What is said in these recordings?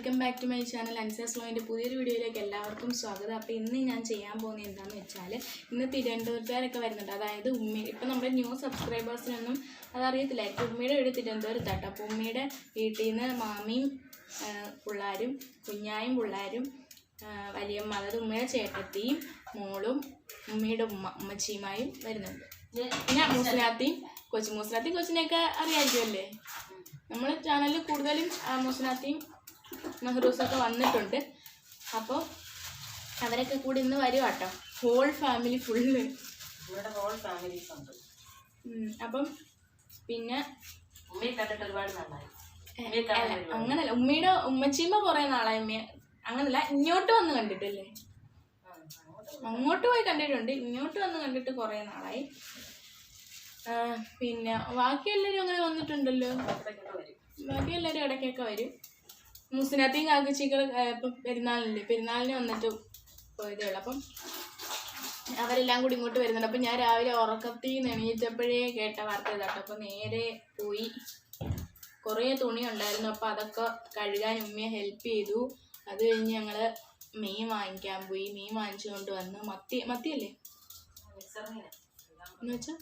Welcome back to my channel അൻസാസ് ലോയിന്റെ പുതിയൊരു വീഡിയോയിലേക്ക് എല്ലാവർക്കും സ്വാഗതം. അപ്പോൾ ഇന്ന് ഞാൻ ചെയ്യാൻ പോകുന്നത് എന്താണെന്ന് വെച്ചാൽ ഇന്ന് തിരുവനന്തപുരത്തുകാരൊക്കെ വരുന്നുണ്ട്. അതായത് ഉമ്മ ഇപ്പം നമ്മുടെ ന്യൂ സബ്സ്ക്രൈബേഴ്സിനൊന്നും അതറിയത്തില്ലായിരിക്കും ഉമ്മയുടെ വീട് തിരുവനന്തപുരത്താട്ടോ അപ്പോൾ ഉമ്മയുടെ വീട്ടിൽ നിന്ന് മാമിയും പിള്ളേരും കുഞ്ഞായും പിള്ളാരും വലിയമ്മ അതായത് ഉമ്മയുടെ ചേട്ടത്തിയും മോളും ഉമ്മയുടെ ഉമ്മ ഉമ്മച്ചിയുമായും വരുന്നുണ്ട്. പിന്നെ മൂസിനാത്തിയും കൊച്ചു മൂസിനാത്തിയും കൊച്ചിനെയൊക്കെ അറിയാമായിരിക്കുമല്ലേ നമ്മൾ ചാനലിൽ കൂടുതലും ആ, മൂസിനാത്തിയും മെഹറൂസൊക്കെ വന്നിട്ടുണ്ട്. അപ്പോൾ അവരൊക്കെ കൂടി ഇന്ന് വരും കേട്ടോ ഹോൾ ഫാമിലി ഫുള്ള് ഇവിടെ ഹോൾ ഫാമിലി ഉണ്ട് അപ്പം പിന്നെ ഉമ്മയെ കണ്ടിട്ട് ഒരുപാട് നന്നായി. അങ്ങനല്ല. ഉമ്മയുടെ ഉമ്മച്ചീമ്മ കുറേ നാളായി. ഉമ്മയെ അങ്ങനല്ല ഇങ്ങോട്ട് വന്ന് കണ്ടിട്ടില്ലേ? അങ്ങോട്ട് പോയി കണ്ടിട്ടുണ്ട്. ഇങ്ങോട്ട് വന്ന് കണ്ടിട്ട് കുറേ നാളായി. പിന്നെ ബാക്കി എല്ലാവരും അങ്ങനെ വന്നിട്ടുണ്ടല്ലോ? ബാക്കി എല്ലാവരും ഇടയ്ക്കൊക്കെ വരും. മുസ്ലിനാത്തിയും കാക്കച്ചികൾ ഇപ്പം പെരുന്നാളില്ലേ? പെരുന്നാളിന് വന്നിട്ട് പോയതേ ഉള്ളൂ. അപ്പം അവരെല്ലാം കൂടി ഇങ്ങോട്ട് വരുന്നുണ്ട്. അപ്പം ഞാൻ രാവിലെ ഉറക്കത്തിൽ നെണീറ്റപ്പോഴേ കേട്ട വാർത്ത ഇതാട്ടോ അപ്പം നേരെ പോയി. കുറേ തുണി ഉണ്ടായിരുന്നു. അപ്പം അതൊക്കെ കഴുകാൻ ഉമ്മയെ ഹെൽപ്പ് ചെയ്തു. അത് കഴിഞ്ഞ് ഞങ്ങൾ മീൻ വാങ്ങിക്കാൻ പോയി. മീൻ വാങ്ങിച്ചുകൊണ്ട് വന്ന് മത്തി മത്തിയല്ലേ? എന്ന് വെച്ചാൽ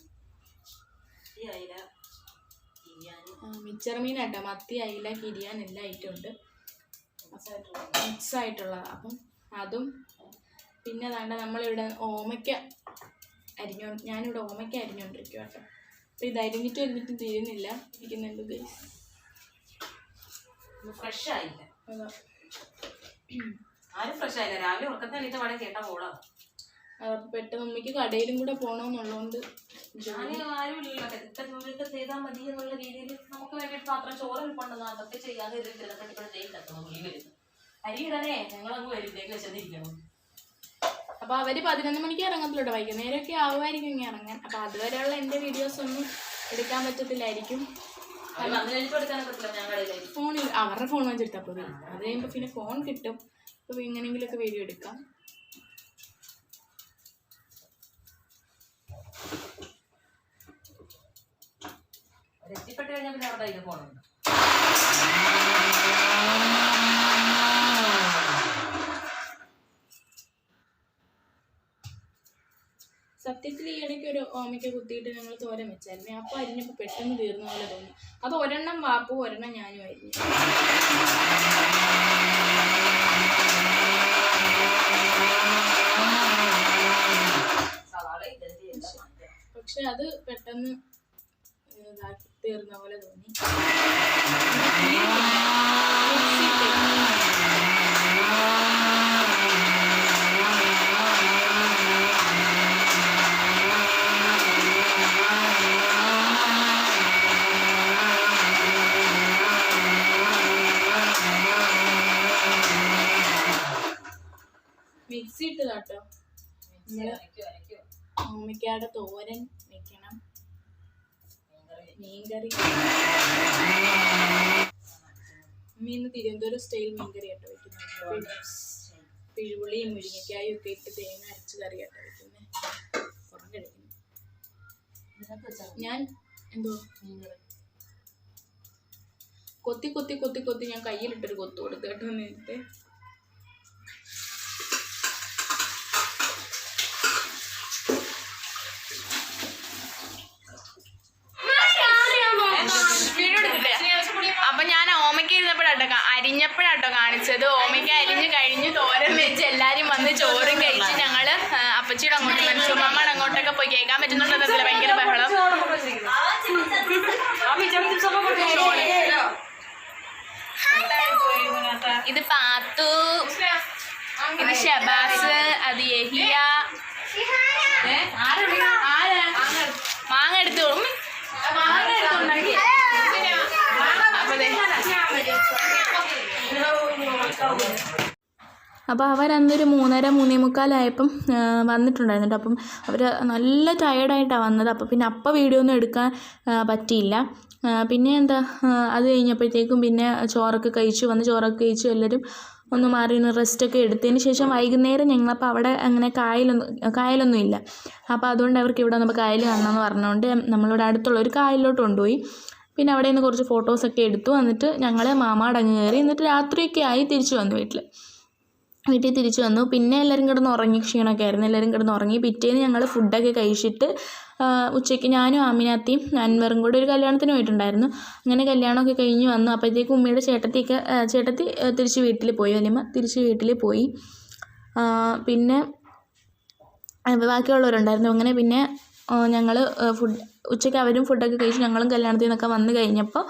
മിച്ചർ മീനാട്ടോ. മത്തി അയില കിരിയാൻ എല്ലാം മിക്സായിട്ടുള്ള മിക്സ് ആയിട്ടുള്ളത് അപ്പം അതും പിന്നെ വേണ്ട നമ്മളിവിടെ ഓമയ്ക്ക അരിഞ്ഞോ ഞാനിവിടെ ഓമയ്ക്ക അരിഞ്ഞോണ്ടിരിക്കും കേട്ടോ അപ്പം ഇത് അരിഞ്ഞിട്ട് എന്നിട്ട് തീരുന്നില്ല. ഇരിക്കുന്നുണ്ട് ഫ്രഷ് ആയില്ല. ആരും ഫ്രഷ് ആയില്ല. രാവിലെ ഉറക്കത്തെ എണീറ്റ പാടെ കേട്ടാ മോളാ അതപ്പോൾ പെട്ടെന്ന് ഉമ്മയ്ക്ക് കടയിലും കൂടെ പോകണമെന്നുള്ളതുകൊണ്ട് അപ്പൊ ചെയ്താൽ മതി എന്നുള്ള രീതിയിൽ നമുക്ക് വേണ്ടിയിട്ട് മാത്രം ചോറ് അതൊക്കെ ചെയ്യാതെ ഞങ്ങളങ്ങ് അവർ പതിനൊന്ന് മണിക്ക് ഇറങ്ങത്തില്ലോട്ടോ വൈകുന്നേരമൊക്കെ ആവുമായിരിക്കും ഇങ്ങനെ ഇറങ്ങാൻ. അപ്പൊ അതുവരെയുള്ള എന്റെ വീഡിയോസ് ഒന്നും എടുക്കാൻ പറ്റത്തില്ലായിരിക്കും. ഫോണിൽ അവരുടെ ഫോൺ വെച്ചിട്ടാൽ പോലും അത് കഴിയുമ്പോൾ പിന്നെ ഫോൺ കിട്ടും. അപ്പോൾ എങ്ങനെയെങ്കിലുമൊക്കെ വീഡിയോ എടുക്കാം. എത്തിപ്പെട്ട് കഴിഞ്ഞാൽ പിന്നെ അവരുടെ കയ്യിൽ ഫോണുണ്ട് സത്യത്തിൽ ഈ ഇടയ്ക്ക് ഒരു ഓമയ്ക്ക കുത്തിയിട്ട് ഞങ്ങൾ തോരൻ വെച്ചായിരുന്നു. അപ്പൊ അരിഞ്ഞപ്പോൾ പെട്ടെന്ന് തീർന്ന പോലെ തോന്നി. അത് ഒരെണ്ണം വാപ്പു ഒരെണ്ണം ഞാനും അരിഞ്ഞു. പക്ഷെ അത് പെട്ടെന്ന് ഇതാക്കി. തീർന്ന പോലെ തോന്നി. മിക്സി ഇട്ട് കേട്ടോ. മിക്സി അരയ്ക്കും അരയ്ക്കും. തോരൻ. മീൻകറി. മീൻ തിരുവനന്തപുരം സ്റ്റൈൽ മീൻകറി ആട്ടോ വയ്ക്കുന്നത് പിഴുപുളിയും മുരിങ്ങക്കായും ഒക്കെ ഇട്ട് തേങ്ങ അരച്ച് കറി ആട്ടോ വയ്ക്കുന്നത് ഞാൻ എന്തോ? കൊത്തി കൊത്തി കൊത്തി കൊത്തി ഞാൻ കയ്യിലിട്ടൊരു കൊത്തു കൊടുത്തു കേട്ടോ നേരത്തെ അപ്പൊ ഞാൻ ഓമയ്ക്ക ഇരുന്നപ്പോഴാട്ടോ കാ- അരിഞ്ഞപ്പോഴാട്ടോ കാണിച്ചത് ഓമയ്ക്ക അരിഞ്ഞ് കഴിഞ്ഞ് തോരൻ വെച്ച് എല്ലാരും വന്ന് ചോറും കഴിച്ച് ഞങ്ങൾ ആ, അപ്പച്ചിയുടെ അങ്ങോട്ട് മനസ്സുമാമ്മയുടെ അങ്ങോട്ടൊക്കെ പോയി കേൾക്കാൻ പറ്റുന്നുണ്ടെന്നല്ല ഭയങ്കര ബഹളം ഇത് പാത്തു. ഇത് ഷബാസ് അത് യഹിയ. ആരാ? മാങ്ങ എടുത്തോളും. മാങ്ങ എടുത്തുണ്ടാക്കി. അപ്പോൾ അവരന്നൊരു മൂന്നര മൂന്നേ മുക്കാലായപ്പം വന്നിട്ടുണ്ടായിരുന്നു കേട്ടോ അപ്പം അവർ നല്ല ടയേർഡായിട്ടാണ് വന്നത്. അപ്പോൾ പിന്നെ അപ്പം വീഡിയോ ഒന്നും എടുക്കാൻ പറ്റിയില്ല. പിന്നെ എന്താ അത് കഴിഞ്ഞപ്പോഴത്തേക്കും പിന്നെ ചോറൊക്കെ കഴിച്ചു വന്ന് ചോറൊക്കെ കഴിച്ചു എല്ലാവരും ഒന്ന് മാറി ഒന്ന് റെസ്റ്റൊക്കെ എടുത്തതിന് ശേഷം വൈകുന്നേരം ഞങ്ങളപ്പോൾ അവിടെ അങ്ങനെ കായലൊന്നും കായലൊന്നും ഇല്ല. അപ്പോൾ അതുകൊണ്ട് അവർക്ക് ഇവിടെ നമുക്ക് കായൽ കാണണമെന്ന് പറഞ്ഞുകൊണ്ട് നമ്മളിവിടെ അടുത്തുള്ള ഒരു കായലിലോട്ട് കൊണ്ടുപോയി. പിന്നെ അവിടെ നിന്ന് കുറച്ച് ഫോട്ടോസൊക്കെ എടുത്തു എന്നിട്ട് ഞങ്ങൾ മാമാടങ്ങ് കയറി എന്നിട്ട് രാത്രിയൊക്കെ ആയി തിരിച്ചു വന്നു വീട്ടിൽ വീട്ടിൽ തിരിച്ചു വന്നു. പിന്നെ എല്ലാവരും കിടന്ന് ഉറങ്ങി ക്ഷീണമൊക്കെ ആയിരുന്നു. എല്ലാവരും കിടന്ന് ഉറങ്ങി. പിറ്റേന്ന് ഞങ്ങൾ ഫുഡൊക്കെ കഴിച്ചിട്ട് ഉച്ചയ്ക്ക് ഞാനും ആമിനാത്തിയും അൻവറും കൂടെ ഒരു കല്യാണത്തിന് പോയിട്ടുണ്ടായിരുന്നു. അങ്ങനെ കല്യാണമൊക്കെ കഴിഞ്ഞ് വന്നു. അപ്പോഴത്തേക്കും ഉമ്മയുടെ ചേട്ടത്തിയൊക്കെ ചേട്ടത്തി തിരിച്ച് വീട്ടിൽ പോയി. വലിയമ്മ തിരിച്ച് വീട്ടിൽ പോയി. പിന്നെ ബാക്കിയുള്ളവരുണ്ടായിരുന്നു. അങ്ങനെ പിന്നെ ഞങ്ങൾ ഫുഡ് ഉച്ചയ്ക്ക് അവരും ഫുഡൊക്കെ കഴിച്ച് ഞങ്ങളും കല്യാണത്തിൽ നിന്നൊക്കെ വന്നു കഴിഞ്ഞപ്പോൾ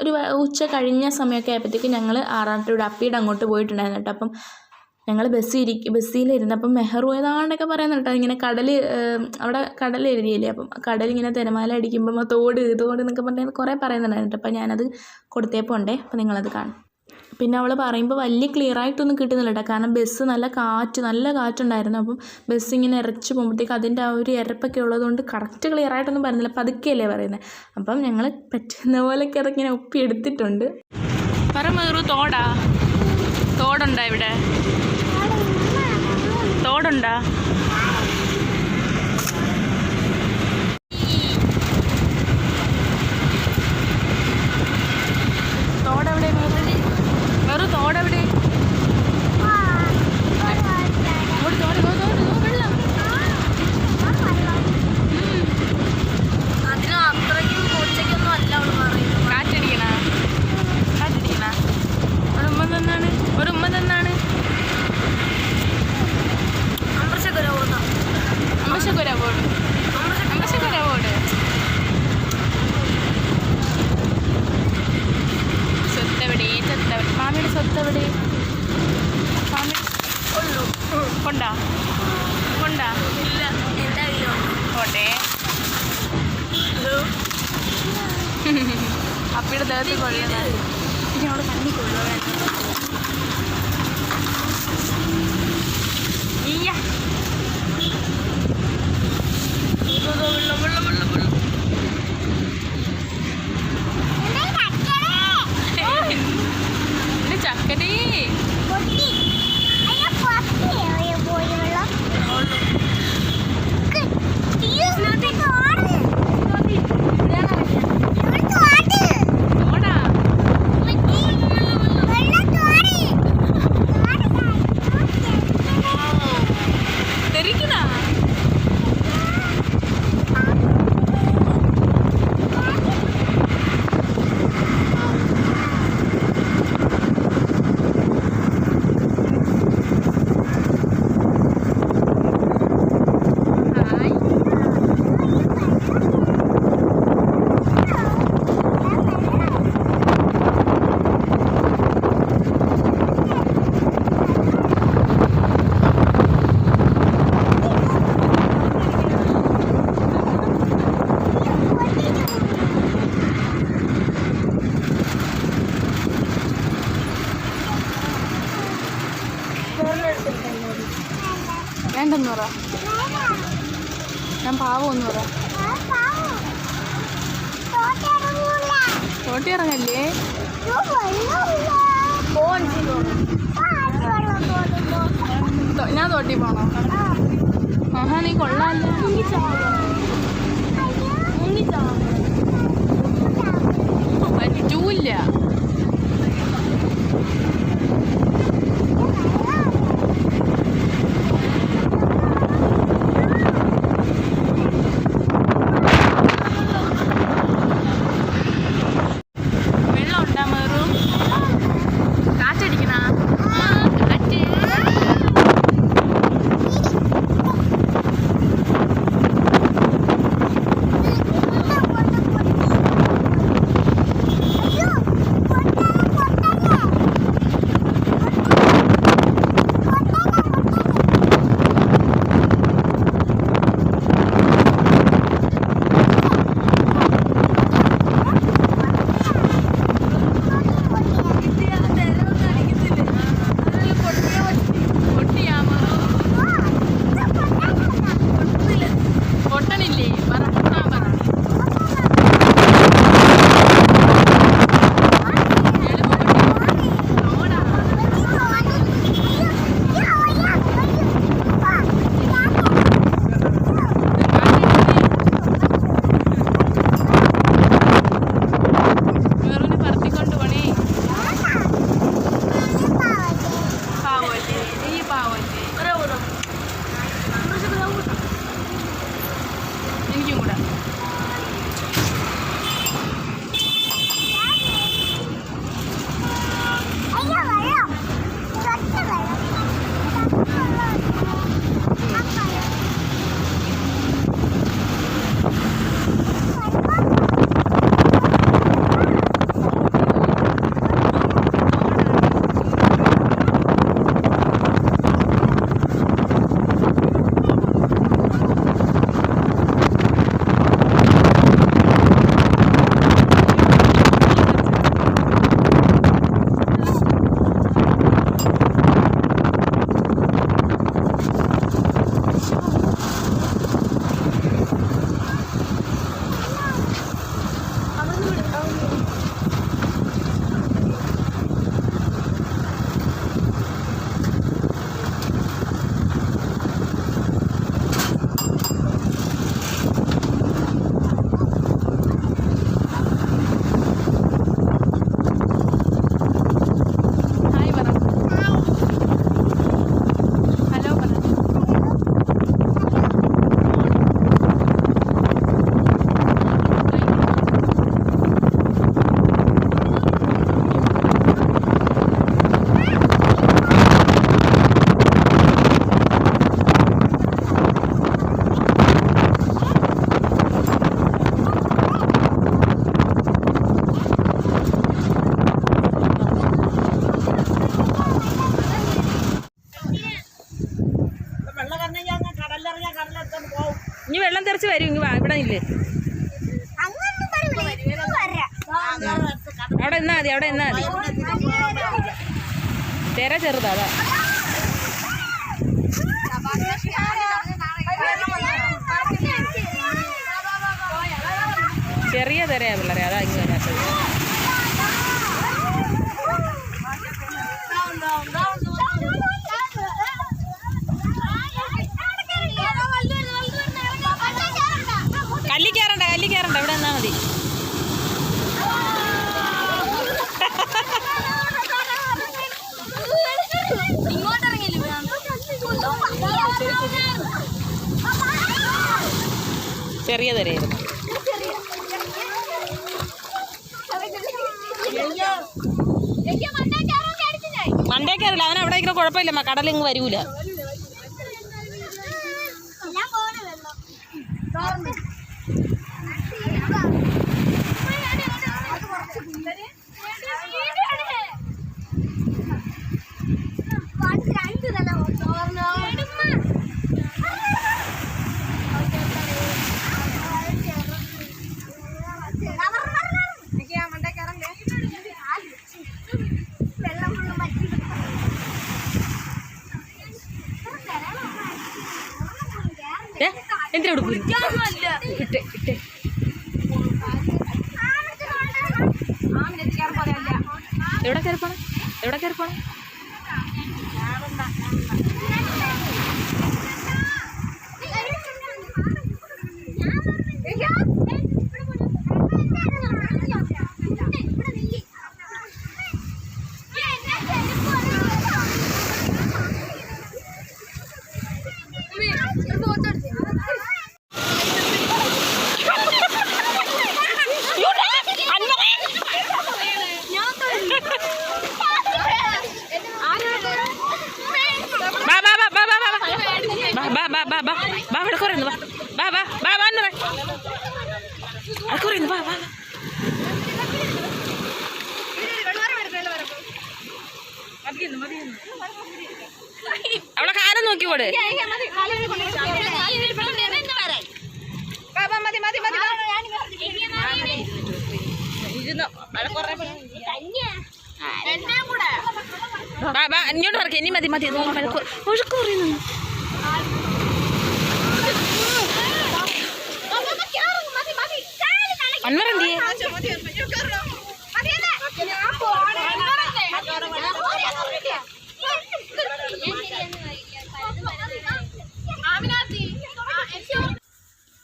ഒരു ഉച്ച കഴിഞ്ഞ സമയമൊക്കെ ആയപ്പോഴത്തേക്ക് ഞങ്ങൾ ആറാട്ടൂടെ അപ്പീടെ അങ്ങോട്ട് പോയിട്ടുണ്ടായിരുന്നു കേട്ടോ. അപ്പം ഞങ്ങൾ ബസ്സിൽ ഇരിക്കും ബസ്സിലിരുന്നപ്പം മെഹറു ഏതാണ്ടൊക്കെ പറയുന്നത് കേട്ടോ. ഇങ്ങനെ കടൽ അവിടെ കടൽ എഴുതിയില്ലേ? അപ്പം കടലിങ്ങനെ തിരമാല അടിക്കുമ്പം തോട് തോട് എന്നൊക്കെ പറഞ്ഞാൽ കുറേ പറയുന്നുണ്ടായിരുന്നു കേട്ടോ. അപ്പം ഞാനത് കൊടുത്തേപ്പോൾ ഉണ്ടേ. അപ്പം നിങ്ങളത് കാണും. പിന്നെ അവൾ പറയുമ്പോൾ വലിയ ക്ലിയർ ആയിട്ടൊന്നും കിട്ടുന്നില്ല കേട്ടോ കാരണം ബസ് നല്ല കാറ്റ് നല്ല കാറ്റുണ്ടായിരുന്നു. അപ്പം ബസ് ഇങ്ങനെ ഇറച്ച് പോകുമ്പോഴത്തേക്ക് അതിന്റെ ആ ഒരു ഇരപ്പൊക്കെ ഉള്ളതുകൊണ്ട് കറക്റ്റ് ക്ലിയർ ആയിട്ടൊന്നും പറയുന്നില്ല പതുക്കെയല്ലേ പറയുന്നത് അപ്പം ഞങ്ങൾ പറ്റുന്ന പോലെയൊക്കെ അതിങ്ങനെ ഒപ്പി എടുത്തിട്ടുണ്ട്. പറ മേറു തോടാ. തോടുണ്ടോ ഇവിടെ? തോടുണ്ടോ? Лилия. Bye. തിര ചെറുതാ അതാ ചെറിയ തരയാ പിള്ളേരെ അതാ ഇങ്ങനെ ചെറിയ തിരയായിരുന്നു മണ്ടേ കയറില്ല അവൻ അവിടെ ഇങ്ങനെ കുഴപ്പമില്ല കടലിങ്ങ് വരൂല. അവളെ കാലം നോക്കിക്കോട് ബാ ബാ ഇങ്ങോട്ട് പറക്കെ ഇനി മതി മതി ഒഴുക്ക് പറയുന്നു അന്വർ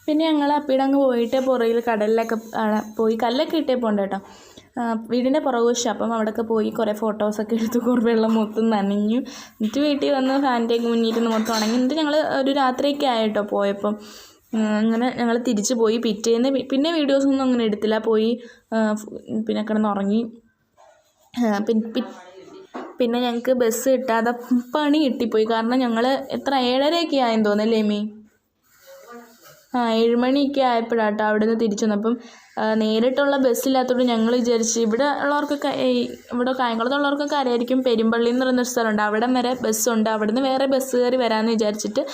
പിന്നെ ഞങ്ങൾ അപ്പീടെ അങ്ങ് പോയിട്ട് പുറയിൽ കടലിലൊക്കെ പോയി കല്ലൊക്കെ ഇട്ടേ പോകണ്ട കേട്ടോ. വീടിന്റെ പുറകുവശം അപ്പം അവിടെയൊക്കെ പോയി കുറേ ഫോട്ടോസൊക്കെ എടുത്ത് കുറേ വെള്ളം മൊത്തം നനഞ്ഞു. എന്നിട്ട് വീട്ടിൽ വന്ന് ഫാന്റേക്ക് മുന്നിരുന്ന് മൊത്തം ഉണങ്ങി. എന്നിട്ട് ഞങ്ങൾ ഒരു രാത്രിയൊക്കെ ആയിട്ടോ പോയപ്പം. അങ്ങനെ ഞങ്ങൾ തിരിച്ച് പോയി. പിറ്റേന്ന് പിന്നെ വീഡിയോസൊന്നും അങ്ങനെ എടുത്തില്ല. പോയി പിന്നെ കിടന്ന് ഉറങ്ങി. ആ, പിൻ- പി- പിന്നെ ഞങ്ങൾക്ക് ബസ് കിട്ടാതെ പണി കിട്ടിപ്പോയി. കാരണം ഞങ്ങൾ എത്ര ഏഴരയൊക്കെ ആയെന്ന് തോന്നല്ലേ മീ? ആ ഏഴുമണിയൊക്കെ ആയപ്പോഴാട്ടോ അവിടെ നിന്ന് തിരിച്ചു വന്നപ്പം നേരിട്ടുള്ള ബസ്സില്ലാത്തതുകൊണ്ട് ഞങ്ങൾ വിചാരിച്ച് ഇവിടെ ഉള്ളവർക്കൊക്കെ ഇവിടെ കായംകുളത്തുള്ളവർക്കൊക്കെ അറിയായിരിക്കും പെരുമ്പള്ളി എന്ന് പറയുന്നൊരു സ്ഥലമുണ്ട്. അവിടെ വരെ ബസ്സുണ്ട്. അവിടെ നിന്ന് വേറെ ബസ് കയറി വരാമെന്ന് വിചാരിച്ചിട്ട്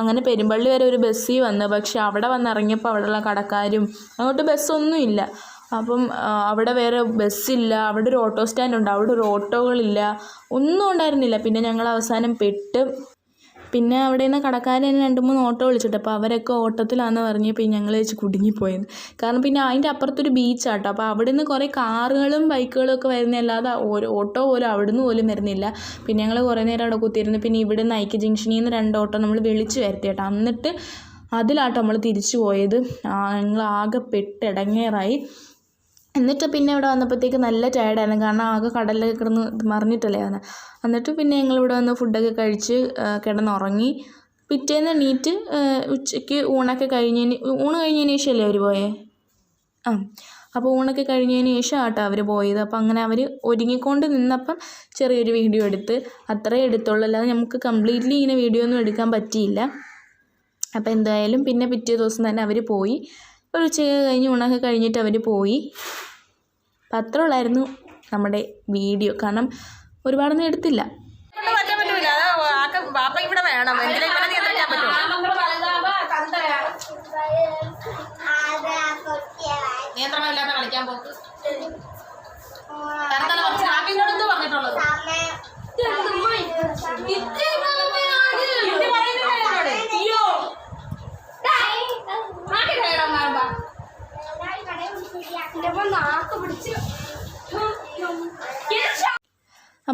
അങ്ങനെ പെരുമ്പള്ളി വരെ ഒരു ബസ്സിൽ വന്നു. പക്ഷേ അവിടെ വന്നിറങ്ങിയപ്പോൾ അവിടെയുള്ള കടക്കാരും അങ്ങോട്ട് ബസ്സൊന്നും ഇല്ല. അപ്പം അവിടെ വേറെ ബസ്സില്ല. അവിടെ ഒരു ഓട്ടോ സ്റ്റാൻഡ് ഉണ്ട് അവിടെ ഒരു ഓട്ടോകളില്ല. ഒന്നും ഉണ്ടായിരുന്നില്ല. പിന്നെ ഞങ്ങൾ അവസാനം പെട്ട് പിന്നെ അവിടെ നിന്ന് കടക്കാരൻ തന്നെ രണ്ട് മൂന്ന് ഓട്ടോ വിളിച്ചിട്ട് അപ്പോൾ അവരൊക്കെ ഓട്ടത്തിലാണെന്ന് പറഞ്ഞപ്പോൾ ഞങ്ങൾ വെച്ച് കുടുങ്ങിപ്പോയത് കാരണം പിന്നെ അതിന്റെ അപ്പുറത്തൊരു ബീച്ചാട്ടോ. അപ്പോൾ അവിടെ നിന്ന് കുറേ കാറുകളും ബൈക്കുകളും ഒക്കെ വരുന്നതല്ലാതെ ഓരോ ഓട്ടോ പോലും അവിടെ നിന്ന് പോലും വരുന്നില്ല. പിന്നെ ഞങ്ങൾ കുറേ നേരം അവിടെ കുത്തിയിരുന്നു പിന്നെ ഇവിടെ നിന്ന് ഐക്യ ജംഗ്ഷനിൽ നിന്ന് രണ്ട് ഓട്ടോ നമ്മൾ വിളിച്ചു വരുത്തി കേട്ടോ എന്നിട്ട് അതിലാട്ടോ നമ്മൾ തിരിച്ചു പോയത്. ഞങ്ങൾ ആകെ പെട്ടിടങ്ങേറായി എന്നിട്ട് പിന്നെ ഇവിടെ വന്നപ്പോഴത്തേക്ക് നല്ല ടയർഡായിരുന്നു കാരണം ആകെ കടലിലൊക്കെ കിടന്ന് മറിഞ്ഞിട്ടല്ലേ വന്നത് എന്നിട്ട് പിന്നെ ഞങ്ങൾ ഇവിടെ വന്ന് ഫുഡൊക്കെ കഴിച്ച് കിടന്നുറങ്ങി. പിറ്റേന്ന് എണീറ്റ് ഉച്ചയ്ക്ക് ഊണൊക്കെ കഴിഞ്ഞതിന് ഊണ് കഴിഞ്ഞതിന് ശേഷമല്ലേ അവർ പോയേ? ആ അപ്പോൾ ഊണൊക്കെ കഴിഞ്ഞതിന് ശേഷം ആട്ടോ അവർ പോയത്. അപ്പോൾ അങ്ങനെ അവർ ഒരുങ്ങിക്കൊണ്ട് നിന്നപ്പം ചെറിയൊരു വീഡിയോ എടുത്ത് അത്രേ എടുത്തുള്ളൂ. അല്ലാതെ നമുക്ക് കംപ്ലീറ്റ്ലി ഇങ്ങനെ വീഡിയോ ഒന്നും എടുക്കാൻ പറ്റിയില്ല. അപ്പോൾ എന്തായാലും പിന്നെ പിറ്റേ ദിവസം തന്നെ അവർ പോയി. ഒരു ഉച്ചയ്ക്ക് കഴിഞ്ഞ് ഊണൊക്കെ കഴിഞ്ഞിട്ട് അവർ പോയി. അപ്പം ഉള്ളായിരുന്നു നമ്മുടെ വീഡിയോ. കാരണം ഒരുപാടൊന്നും എടുത്തില്ല. ഇവിടെ നിയന്ത്രണമില്ലാതെ കളിക്കാൻ പോക്ക് പറഞ്ഞിട്ടുള്ളത്.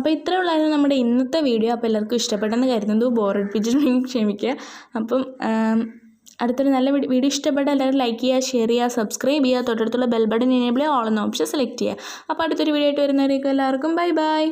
അപ്പോൾ ഇത്രേ ഉള്ളായിരുന്നു നമ്മുടെ ഇന്നത്തെ വീഡിയോ. അപ്പോൾ എല്ലാവർക്കും ഇഷ്ടപ്പെട്ടെന്ന് കരുതുന്നു. ബോറടിപ്പിച്ചിട്ടുണ്ടെങ്കിൽ ക്ഷമിക്കുക. അപ്പം അടുത്തൊരു നല്ല വീഡിയോ വീഡിയോ ഇഷ്ടപ്പെട്ട എല്ലാവരും ലൈക്ക് ചെയ്യുക ഷെയർ ചെയ്യുക സബ്സ്ക്രൈബ് ചെയ്യുക. തൊട്ടടുത്തുള്ള ബെൽ ബട്ടൺ എനേബിൾ ചെയ്യുക ഓൾ എന്ന ഓപ്ഷൻ സെലക്ട് ചെയ്യുക. അപ്പോൾ അടുത്തൊരു വീഡിയോ ആയിട്ട് വരുന്നവരേക്കും എല്ലാവർക്കും ബൈ ബൈ